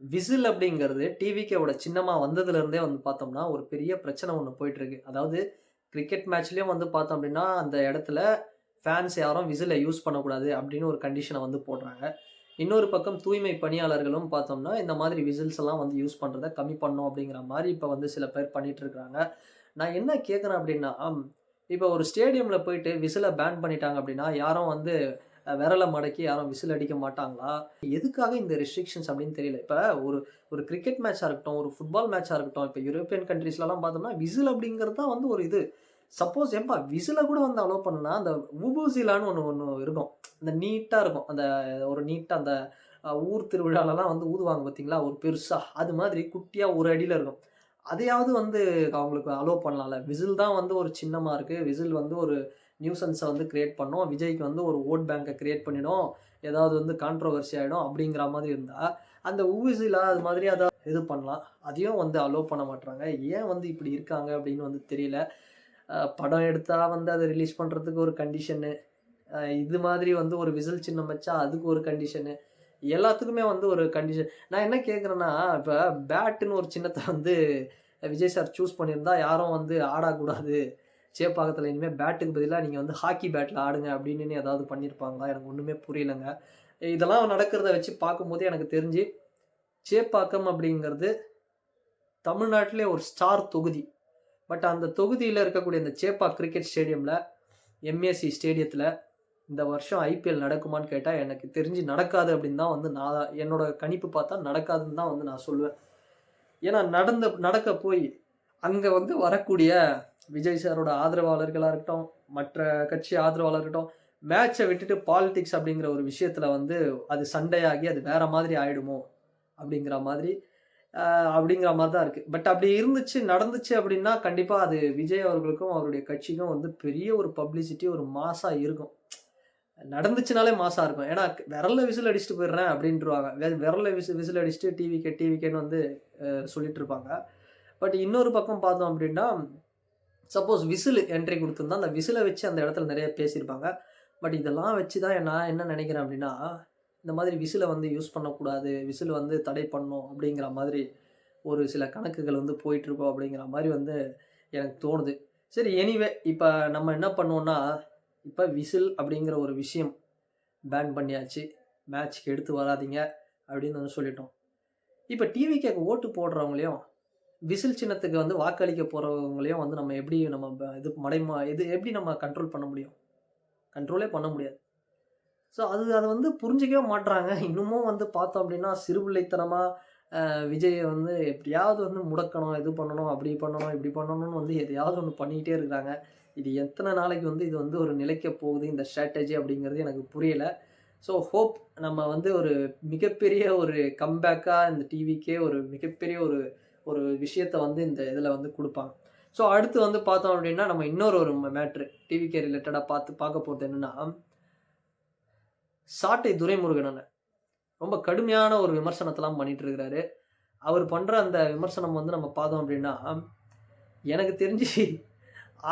Whistle அப்படிங்கிறது டிவிகேவோட சின்னமாக வந்ததுலேருந்தே வந்து பார்த்தோம்னா, ஒரு பெரிய பிரச்சனை ஒன்று போயிட்டுருக்கு. அதாவது கிரிக்கெட் மேட்ச்லேயும் வந்து பார்த்தோம் அப்படின்னா, அந்த இடத்துல ஃபேன்ஸ் யாரும் விசிலை யூஸ் பண்ணக்கூடாது அப்படின்னு ஒரு கண்டிஷனை வந்து போடுறாங்க. இன்னொரு பக்கம் தூய்மை பணியாளர்களும் பார்த்தோம்னா, இந்த மாதிரி விசில்ஸ் எல்லாம் வந்து யூஸ் பண்ணுறத கம்மி பண்ணும் அப்படிங்கிற மாதிரி இப்போ வந்து சில பேர் பண்ணிகிட்ருக்குறாங்க நான் என்ன கேட்குறேன் அப்படின்னா, இப்போ ஒரு ஸ்டேடியமில் போயிட்டு விசிலை பேன் பண்ணிட்டாங்க அப்படின்னா, யாரும் வந்து விரலை மடக்கி யாரும் விசில் அடிக்க மாட்டாங்களா? எதுக்காக இந்த ரெஸ்ட்ரிக்ஷன்ஸ் அப்படின்னு தெரியல. இப்போ ஒரு ஒரு கிரிக்கெட் மேட்ச்சாக இருக்கட்டும், ஒரு ஃபுட்பால் மேட்ச்சாக இருக்கட்டும், இப்போ யூரோப்பியன் கண்ட்ரீஸ்லலாம் பார்த்தோம்னா, விசில் அப்படிங்கிறது தான் வந்து ஒரு இது. சப்போஸ் ஏம்பா விசில கூட வந்து அலோவ் பண்ணால் அந்த வுவூசிலான்னு ஒன்று ஒன்று இருக்கும். அந்த நீட்டாக இருக்கும். அந்த ஒரு நீட்டாக அந்த ஊர் திருவிழாலலாம் வந்து ஊதுவாங்க பார்த்தீங்களா? ஒரு பெருசாக அது மாதிரி குட்டியாக ஒரு அடியில் இருக்கும். அதையாவது வந்து அவங்களுக்கு அலோவ் பண்ணலாம்ல. விசில் தான் வந்து ஒரு சின்னமாக இருக்குது விசில் வந்து ஒரு நியூசன்ஸை வந்து கிரியேட் பண்ணும். விஜய்க்கு வந்து ஒரு ஓட் பேங்கை கிரியேட் பண்ணிடும். ஏதாவது வந்து கான்ட்ரவர்சி ஆகிடும் அப்படிங்கிற மாதிரி இருந்தால் அந்த ஊசியில் அது மாதிரி அதை இது பண்ணலாம். அதையும் வந்து அலோவ் பண்ண மாட்டுறாங்க ஏன் வந்து இப்படி இருக்காங்க அப்படின்னு வந்து தெரியல. படம் எடுத்தால் வந்து அதை ரிலீஸ் பண்ணுறதுக்கு ஒரு கண்டிஷனு. இது மாதிரி வந்து ஒரு விசில் சின்னம் வச்சா அதுக்கு ஒரு கண்டிஷனு. எல்லாத்துக்குமே வந்து ஒரு கண்டிஷன். நான் என்ன கேட்குறேன்னா இப்போ பேட்டுன்னு ஒரு சின்னத்தை வந்து விஜய் சார் சூஸ் பண்ணியிருந்தா, யாரும் வந்து ஆடக்கூடாது. சேப்பாக்கத்தில் இனிமேல் பேட்டுக்கு பதிலாக நீங்கள் வந்து ஹாக்கி பேட்டில் ஆடுங்க அப்படின்னு ஏதாவது பண்ணியிருப்பாங்களா? எனக்கு ஒன்றுமே புரியலங்க. இதெல்லாம் நடக்கிறத வச்சு பார்க்கும்போது எனக்கு தெரிஞ்சு, சேப்பாக்கம் அப்படிங்கிறது தமிழ்நாட்டிலே ஒரு ஸ்டார் தொகுதி. பட் அந்த தொகுதியில் இருக்கக்கூடிய இந்த சேப்பா கிரிக்கெட் ஸ்டேடியமில் எம்ஏசி ஸ்டேடியத்தில் இந்த வருஷம் ஐபிஎல் நடக்குமான்னு கேட்டால் எனக்கு தெரிஞ்சு நடக்காது அப்படின்னு தான் வந்து நான் என்னோட கணிப்பு பார்த்தா நடக்காதுன்னு தான் வந்து நான் சொல்லுவேன். ஏன்னா நடந்த நடக்க போய், அங்கே வந்து வரக்கூடிய விஜய் சாரோட ஆதரவாளர்களாக இருக்கட்டும், மற்ற கட்சி ஆதரவாளர் இருக்கட்டும், மேட்சை விட்டுட்டு பாலிடிக்ஸ் அப்படிங்கிற ஒரு விஷயத்தில் வந்து அது சண்டையாகி அது வேற மாதிரி ஆயிடுமோ? அப்படிங்கிற மாதிரி அப்படிங்கிற மாதிரி தான் இருக்குது பட் அப்படி இருந்துச்சு, நடந்துச்சு அப்படின்னா, கண்டிப்பாக அது விஜய் அவர்களுக்கும், அவருடைய கட்சிக்கும் வந்து பெரிய ஒரு பப்ளிசிட்டி, ஒரு மாசாக இருக்கும். நடந்துச்சுனாலே மாசாக இருக்கும். ஏன்னா விரல்ல விசில் அடிச்சுட்டு போயிடுறேன் அப்படின்ட்டுருவாங்க வெ விரல்ல விசில் விசில் அடிச்சுட்டு டிவிக்கே டிவிக்கேன்னு வந்து சொல்லிட்டு இருப்பாங்க. பட் இன்னொரு பக்கம் பார்த்தோம் அப்படின்னா, சப்போஸ் விசில் என்ட்ரி கொடுத்துருந்தா அந்த விசிலை வச்சு அந்த இடத்துல நிறைய பேசியிருப்பாங்க. பட் இதெல்லாம் வச்சு தான் நான் என்ன நினைக்கிறேன் அப்படின்னா, இந்த மாதிரி விசிலை வந்து யூஸ் பண்ணக்கூடாது. விசில் வந்து தடை பண்ணும் அப்படிங்கிற மாதிரி ஒரு சில கணக்குகள் வந்து போயிட்டுருக்கோம் அப்படிங்கிற மாதிரி வந்து எனக்கு தோணுது. சரி எனிவே இப்போ நம்ம என்ன பண்ணோன்னா இப்போ விசில் அப்படிங்கிற ஒரு விஷயம் பேன் பண்ணியாச்சு. மேட்ச்க்கு எடுத்து வராதீங்க அப்படின்னு வந்து சொல்லிட்டோம். டிவி கேட்க ஓட்டு போடுறவங்களையும், விசில் சின்னத்துக்கு வந்து வாக்களிக்க போகிறவங்களையும் வந்து நம்ம எப்படி நம்ம இது மடைமா இது எப்படி நம்ம கண்ட்ரோல் பண்ண முடியும்? கண்ட்ரோலே பண்ண முடியாது. ஸோ அது அதை வந்து புரிஞ்சுக்கவே மாட்டுறாங்க இன்னமும் வந்து பார்த்தோம் அப்படின்னா, சிறுபிள்ளைத்தனமாக விஜயை வந்து எப்படியாவது வந்து முடக்கணும், இது பண்ணணும், அப்படி பண்ணணும், இப்படி பண்ணணும்னு வந்து எதையாவது ஒன்று பண்ணிக்கிட்டே இருக்கிறாங்க இது எத்தனை நாளைக்கு வந்து இது வந்து ஒரு நிலைக்க போகுது இந்த ஸ்ட்ராட்டஜி அப்படிங்கிறது எனக்கு புரியலை ஸோ ஹோப் நம்ம வந்து ஒரு மிகப்பெரிய ஒரு கம்பேக்காக இந்த டிவிக்கே ஒரு மிகப்பெரிய ஒரு ஒரு விஷயத்தை வந்து இந்த இதில் வந்து கொடுப்பாங்க ஸோ அடுத்து வந்து பார்த்தோம் அப்படின்னா, நம்ம இன்னொரு ஒரு மேட்ரு டிவிக்கே ரிலேட்டடாக பார்த்து பார்க்க போகிறது என்னன்னா, சாட்டை துரைமுருகன் ரொம்ப கடுமையான ஒரு விமர்சனத்தெல்லாம் பண்ணிகிட்டு இருக்கிறாரு. அவர் பண்ணுற அந்த விமர்சனம் வந்து நம்ம பார்த்தோம் அப்படின்னா, எனக்கு தெரிஞ்சு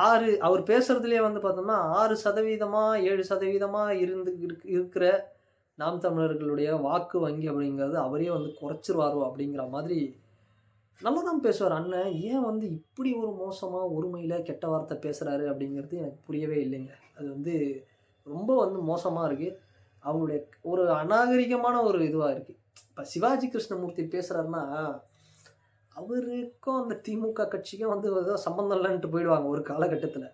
ஆறு அவர் பேசுகிறதுலே வந்து பார்த்தோம்னா, 6% 7% இருந்து இருக் இருக்கிற நாம் தமிழர்களுடைய வாக்கு வங்கி அப்படிங்கிறது அவரே வந்து குறைச்சிருவாரோ அப்படிங்கிற மாதிரி நல்லா தான் பேசுவார் அண்ணன். ஏன் வந்து இப்படி ஒரு மோசமாக ஒருமையில் கெட்ட வார்த்தை பேசுறாரு அப்படிங்கிறது எனக்கு புரியவே இல்லைங்க. அது வந்து ரொம்ப வந்து மோசமாக இருக்குது அவங்களுடைய ஒரு அநாகரிகமான ஒரு இதுவாக இருக்குது இப்போ சிவாஜி கிருஷ்ணமூர்த்தி பேசுகிறாருன்னா அவருக்கும் அந்த திமுக கட்சிக்கும் வந்து ஏதோ சம்மந்தம் இல்லைன்ட்டு போயிடுவாங்க ஒரு காலகட்டத்தில்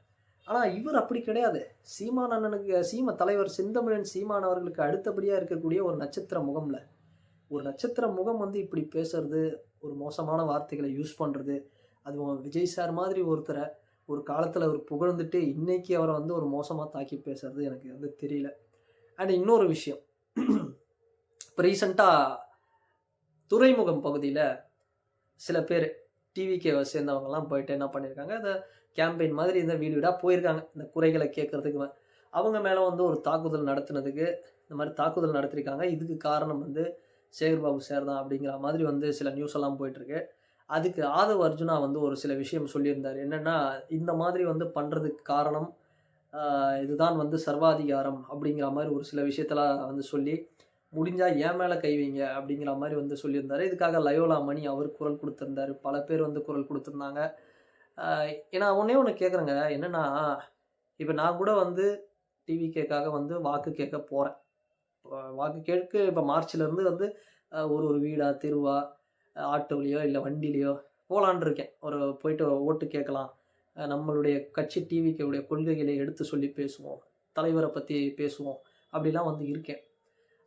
ஆனால் இவர் அப்படி கிடையாது. சீமான் அண்ணனுக்கு சீம தலைவர் செந்தமிழன் சீமான் அவர்களுக்கு அடுத்தபடியாக இருக்கக்கூடிய ஒரு நட்சத்திர முகமில் ஒரு நட்சத்திர முகம் வந்து இப்படி பேசுறது, ஒரு மோசமான வார்த்தைகளை யூஸ் பண்ணுறது அதுவும் விஜய் சார் மாதிரி ஒருத்தரை ஒரு காலத்தில் அவர் புகழ்ந்துட்டு, இன்னைக்கு அவரை வந்து ஒரு மோசமாக தாக்கி பேசுறது எனக்கு வந்து தெரியல. அண்ட் இன்னொரு விஷயம். இப்போ ரீசண்டாக துறைமுகம் பகுதியில் சில பேர் டிவிகேவ சேர்ந்தவங்கலாம் போயிட்டு என்ன பண்ணியிருக்காங்க, இந்த கேம்பெயின் மாதிரி இந்த வீடு வீடாக போயிருக்காங்க. இந்த குறைகளை கேட்குறதுக்கு அவங்க மேலே வந்து ஒரு தாக்குதல் நடத்துனதுக்கு இந்த மாதிரி தாக்குதல் நடத்தியிருக்காங்க. இதுக்கு காரணம் வந்து சேகர்பாபு சார் தான் அப்படிங்கிற மாதிரி வந்து சில நியூஸ் எல்லாம் போயிட்டுருக்கு. அதுக்கு ஆதவ் அர்ஜுனா வந்து ஒரு சில விஷயம் சொல்லியிருந்தாரு. என்னென்னா இந்த மாதிரி வந்து பண்ணுறதுக்கு காரணம், இதுதான் வந்து சர்வாதிகாரம் அப்படிங்கிற மாதிரி ஒரு சில விஷயத்தெல்லாம் வந்து சொல்லி, முடிஞ்சால் ஏன் மேலே கைவிங்க அப்படிங்கிற மாதிரி வந்து சொல்லியிருந்தாரு. இதுக்காக லயோலா மணி அவர் குரல் கொடுத்துருந்தார் பல பேர் வந்து குரல் கொடுத்துருந்தாங்க ஏன்னா ஒன்றே ஒன்று கேட்குறேங்க. என்னென்னா இப்போ நான் கூட வந்து டிவிகேக்காக வந்து வாக்கு கேட்க போகிறேன் வாக்கு கேட்க இப்போ மார்ச்லேருந்து வந்து ஒரு ஒரு வீடாக தெருவா, ஆட்டோலையோ இல்லை வண்டிலேயோ போகலான்ருக்கேன் இருக்கேன். ஒரு போயிட்டு ஓட்டு கேட்கலாம். நம்மளுடைய கட்சி டிவிக்குடைய கொள்கைகளை எடுத்து சொல்லி பேசுவோம். தலைவரை பற்றி பேசுவோம். அப்படிலாம் வந்து இருக்கேன்.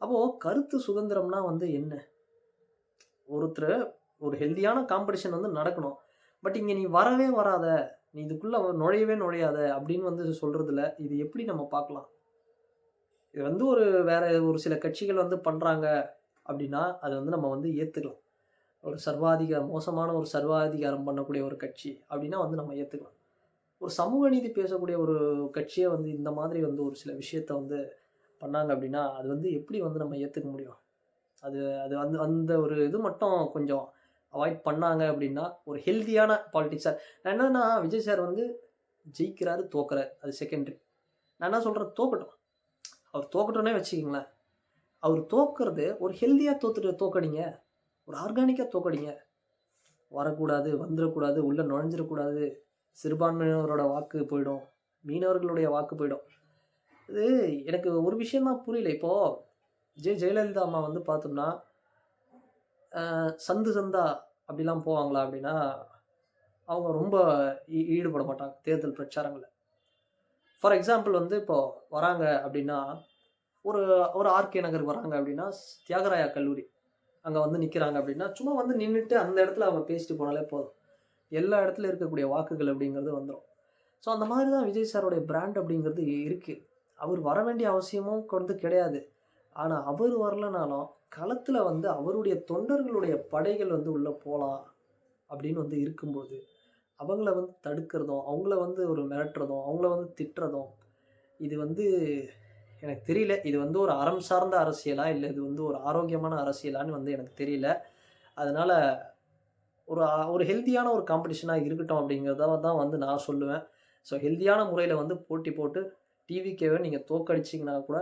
அப்போது கருத்து சுதந்திரம்னா வந்து என்ன? ஒருத்தர் ஒரு ஹெல்த்தியான காம்படிஷன் வந்து நடக்கணும். பட் இங்கே நீ வரவே வராத. நீ இதுக்குள்ளே நுழையவே நுழையாத அப்படின்னு வந்து சொல்கிறதுல இது எப்படி நம்ம பார்க்கலாம்? இது வந்து ஒரு வேற ஒரு சில கட்சிகள் வந்து பண்ணுறாங்க அப்படின்னா, அதை வந்து நம்ம வந்து ஏற்றுக்கலாம் ஒரு சர்வாதிகார மோசமான ஒரு சர்வாதிகாரம் பண்ணக்கூடிய ஒரு கட்சி அப்படின்னா வந்து நம்ம ஏற்றுக்கலாம் ஒரு சமூக நீதி பேசக்கூடிய ஒரு கட்சியை வந்து இந்த மாதிரி வந்து ஒரு சில விஷயத்த வந்து பண்ணாங்க அப்படின்னா, அது வந்து எப்படி வந்து நம்ம ஏற்றுக்க முடியும்? அது அது அந்த அந்த ஒரு இது மட்டும் கொஞ்சம் அவாய்ட் பண்ணாங்க அப்படின்னா, ஒரு ஹெல்த்தியான பாலிடிக்ஸா நான் என்னன்னா விஜய் சார் வந்து ஜெயிக்கிறாரு, தோக்குறாரு. அது செகண்டரி. நான் என்ன சொல்கிறேன் தோக்கட்டும். அவர் தோக்கட்டும்னே வச்சுக்கிங்களேன் அவர் தோக்கிறது ஒரு ஹெல்த்தியாக தோத்துட்டு தோக்கடிங்க. ஒரு ஆர்கானிக்காக தோக்கடிங்க. வரக்கூடாது, வந்துடக்கூடாது உள்ளே நுழைஞ்சிடக்கூடாது சிறுபான்மையினரோட வாக்கு போயிடும். மீனவர்களுடைய வாக்கு போயிடும். இது எனக்கு ஒரு விஷயம் தான் புரியல. இப்போது ஜெ ஜெயலலிதா அம்மா வந்து பார்த்தோம்னா, சந்து சந்தா அப்படிலாம் போவாங்களா அப்படின்னா, அவங்க ரொம்ப ஈ ஈடுபட மாட்டாங்க தேர்தல் பிரச்சாரங்களில் ஃபார் எக்ஸாம்பிள் வந்து இப்போது வராங்க அப்படின்னா, ஒரு ஒரு ஆர்கே நகர் வராங்க அப்படின்னா, தியாகராயா கல்லூரி. அங்கே வந்து நிற்கிறாங்க அப்படின்னா, சும்மா வந்து நின்றுட்டு அந்த இடத்துல அவங்க பேசிட்டு போனாலே போதும். எல்லா இடத்துல இருக்கக்கூடிய வாக்குகள் அப்படிங்கிறது வந்துடும் ஸோ அந்த மாதிரி தான் விஜய் சாரோடைய பிராண்ட் அப்படிங்கிறது இருக்குது அவர் வர வேண்டிய அவசியமும் வந்து கிடையாது. ஆனால் அவர் வரலனாலும், களத்தில் வந்து அவருடைய தொண்டர்களுடைய படைகள் வந்து உள்ளே போகலாம் அப்படின்னு வந்து இருக்கும்போது, அவங்கள வந்து தடுக்கிறதும், அவங்கள வந்து ஒரு மிரட்டுறதும், அவங்கள வந்து திட்டுறதும், இது வந்து எனக்கு தெரியல. இது வந்து ஒரு அறம் சார்ந்த அரசியலா? இல்லை இது வந்து ஒரு ஆரோக்கியமான அரசியலான்னு வந்து எனக்கு தெரியல. அதனால் ஒரு ஒரு ஹெல்த்தியான ஒரு காம்படிஷனாக இருக்கட்டும் அப்படிங்கிறத தான் வந்து நான் சொல்லுவேன். ஸோ ஹெல்தியான முறையில் வந்து போட்டி போட்டு டிவிக்கேவை நீங்கள் தோற்கடிச்சீங்கன்னா கூட,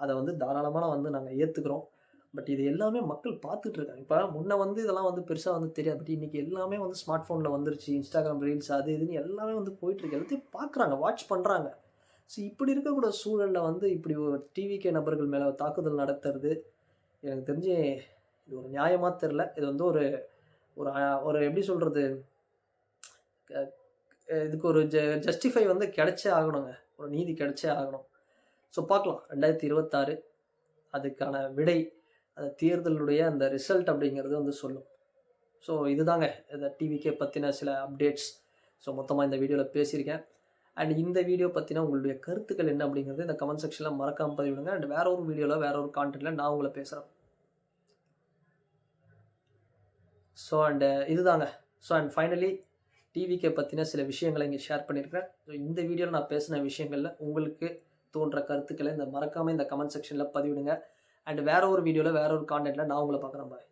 அதை வந்து தாராளமாக வந்து நாங்கள் ஏற்றுக்கிறோம் பட் இது எல்லாமே மக்கள் பார்த்துட்டு இருக்காங்க. இப்போ முன்ன வந்து இதெல்லாம் வந்து பெருசாக வந்து தெரியாது. பட் இன்றைக்கி எல்லாமே வந்து ஸ்மார்ட் ஃபோனில் வந்துருச்சு. இன்ஸ்டாகிராம் ரீல்ஸ் அது இதுன்னு எல்லாமே வந்து போயிட்டுருக்கு எல்லாத்தையும் பார்க்குறாங்க, வாட்ச் பண்ணுறாங்க ஸோ இப்படி இருக்கக்கூடிய சூழலில் வந்து இப்படி ஒரு டிவிகே நபர்கள் மேலே தாக்குதல் நடத்துறது, எனக்கு தெரிஞ்சு இது ஒரு நியாயமாக தெரில இது வந்து ஒரு ஒரு ஒரு எப்படி சொல்கிறது இதுக்கு ஒரு ஜ ஜஸ்டிஃபை வந்து கிடைச்சே ஆகணுங்க. ஒரு நீதி கிடைச்சே ஆகணும். ஸோ பார்க்கலாம். 2026 அதுக்கான விடை, அந்த தேர்தலுடைய அந்த ரிசல்ட் அப்படிங்கிறது வந்து சொல்லும். ஸோ இதுதாங்க இந்த டிவிக்கே பற்றின சில அப்டேட்ஸ். ஸோ மொத்தமாக இந்த வீடியோவில் பேசியிருக்கேன். அண்ட் இந்த வீடியோ பற்றின உங்களுடைய கருத்துக்கள் என்ன அப்படிங்கிறது இந்த கமெண்ட் செக்ஷனில் மறக்காமல் பதிவிடுங்க. அண்ட் வேற ஒரு வீடியோவில் வேற ஒரு கான்டென்ட்டில் நான் உங்களை பேசுகிறேன் ஸோ அண்டு uh, இதுதாங்க. ஸோ அண்ட் ஃபைனலி டிவிக்கே பற்றின சில விஷயங்களை இங்கே ஷேர் பண்ணியிருக்கிறேன். ஸோ இந்த வீடியோவில் நான் பேசின விஷயங்களில் உங்களுக்கு தோன்ற கருத்துக்களை இந்த மறக்காமல் இந்த கமெண்ட் செக்ஷனில் பதிவிடுங்க. அண்ட் வேற ஒரு வீடியோவில் வேற ஒரு கான்டென்ட்டில் நான் உங்களை பார்க்குறேன். பாய்.